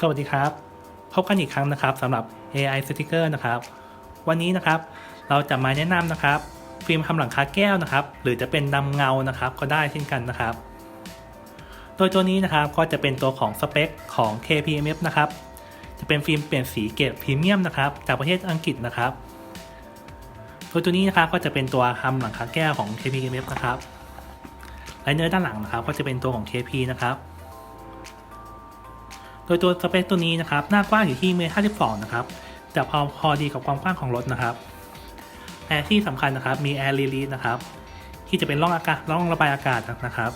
สวัสดีครับ พบกันอีกครั้งนะครับสำหรับ AI Sticker นะครับ วันนี้นะครับเราจะมาแนะนำนะครับ ฟิล์มทำหลังคาแก้วนะครับ หรือจะเป็นดำเงานะครับ ก็ได้เช่นกันนะครับ โดยตัวนี้นะครับก็จะเป็นตัวของสเปคของ KPMF นะครับจะเป็นฟิล์มเปลี่ยนสีเกรดพรีเมียมนะครับ จากประเทศอังกฤษนะครับโดยตัวนี้นะครับก็จะเป็นตัวทำหลังคาแก้วของ KPMF นะครับและเนื้อด้านหลังนะครับ ก็จะเป็นตัวของ KP นะครับ โดยตัวสเปคตัวนี้นะครับหน้ากว้างอยู่ที่เมตร52นะครับแต่พอพอดีกับความกว้างของรถนะครับแอร์ที่สำคัญนะครับมีแอร์รีลีสนะครับที่จะเป็นร่องอากาศร่องระบายอากาศนะครับ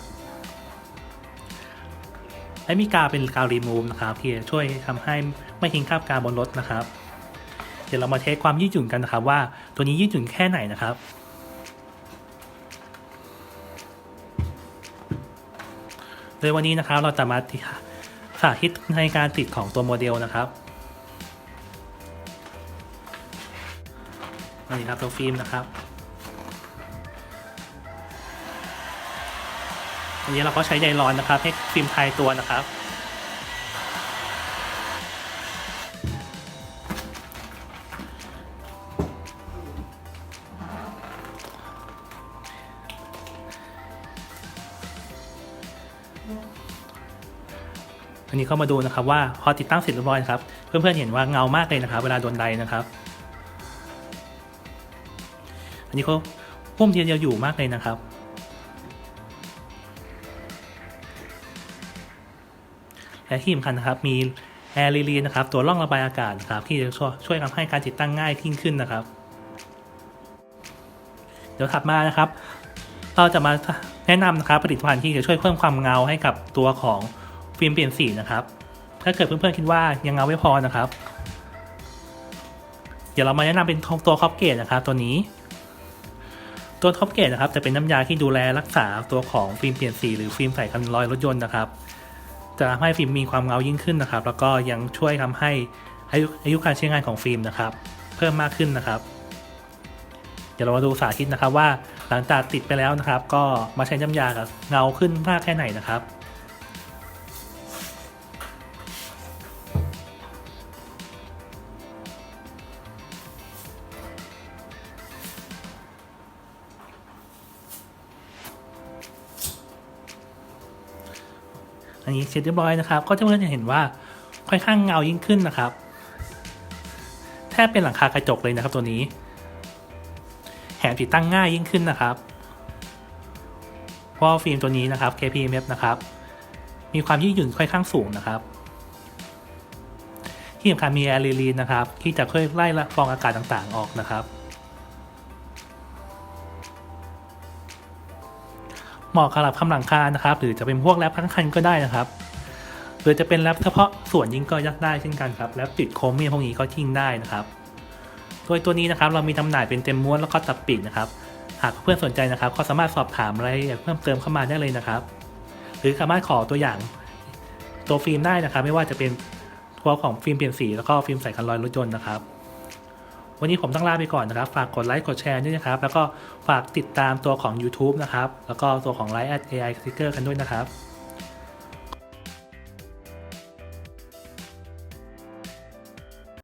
และมีกาวเป็นกาวรีมูฟนะครับที่ช่วยทำให้ไม่ทิ้งคราบกาวบนรถนะครับ เดี๋ยวเรามาเทสความยืดหยุ่นกันนะครับ ว่าตัวนี้ยืดหยุ่นแค่ไหนนะครับโดยวันนี้นะครับเราจะมา สาธิตในการติดของตัวโมเดลนะครับนี่ครับตัวฟิล์มนะครับอันนี้เราก็ใช้ใยร้อนนะครับ ให้ฟิล์มทายตัวนะครับ อันนี้ก็มาดูนะครับว่าพอติดตั้งเสร็จเรียบร้อยครับ เพื่อนๆเห็นว่าเงามากเลยนะครับ เวลาโดนไดนะครับ อันนี้ก็พุ่มเทียนเดียวอยู่มากเลยนะครับและที่สำคัญนะครับมีแอร์รีลีนะครับตัวร่องระบายอากาศครับที่จะช่วยช่วยทำให้การติดตั้งง่ายยิ่งขึ้นนะครับ เดี๋ยวถัดมานะครับ เราจะมาแนะนำนะครับผลิตภัณฑ์ที่จะช่วยเพิ่มความเงาให้กับตัวของ ฟิล์มเปลี่ยนสีนะครับ ถ้าเกิดเพื่อนๆคิดว่ายังเงาไม่พอนะครับ เดี๋ยวเรามาแนะนำเป็นตัวคอปเกตนะครับตัวนี้ ตัวท็อปเกตนะครับจะเป็นน้ำยาที่ดูแลรักษาตัวของฟิล์มเปลี่ยนสีหรือฟิล์มใส่กันรอยรถยนต์นะครับ จะทำให้ฟิล์มมีความเงายิ่งขึ้นนะครับ แล้วก็ยังช่วยทำให้อายุอายุการใช้งานของฟิล์มนะครับ เพิ่มมากขึ้นนะครับเดี๋ยวเรามาดูสาธิตนะครับว่าหลังจากติดไปแล้วนะครับ ก็มาใช้น้ำยากับเงาขึ้นมากแค่ไหนนะครับ อันนี้เสร็จเรียบร้อยนะครับ ก็จะเพื่อนจะเห็นว่าค่อนข้างเงายิ่งขึ้นนะครับ แทบเป็นหลังคากระจกเลยนะครับตัวนี้แถมติดตั้งง่ายยิ่งขึ้นนะครับ เพราะฟิล์มตัวนี้นะครับ KPMF นะครับ มีความยืดหยุ่นค่อนข้างสูงนะครับ ที่สำคัญมีแอร์รีลีนนะครับ ที่จะช่วยไล่ละฟองอากาศต่างๆออกนะครับ เหมาะกับทำหลังคานะครับ หรือจะเป็นพวกแรปทั้งคันก็ได้นะครับ หรือจะเป็นแรปเฉพาะส่วนยิงก็ยัดได้เช่นกันครับแรปติดโครเมียพวกนี้ก็ยิงได้นะครับ โดยตัวนี้นะครับเรามีจำหน่ายเป็นเต็มม้วนแล้วก็ตัดปีกนะครับ หากเพื่อนสนใจนะครับก็สามารถสอบถามรายละเอียดเพิ่มเติมเข้ามาได้เลยนะครับ หรือสามารถขอตัวอย่างตัวฟิล์มได้นะครับ ไม่ว่าจะเป็นตัวของฟิล์มเปลี่ยนสีแล้วก็ฟิล์มใส่กันรอยรถยนต์นะครับ วันนี้ผมต้องลาไปก่อนนะครับ ฝากกดไลค์กดแชร์ด้วยนะครับ แล้วก็ฝากติดตามตัวของ YouTube นะครับ แล้วก็ตัวของ Line at AI Sticker กันด้วยนะครับ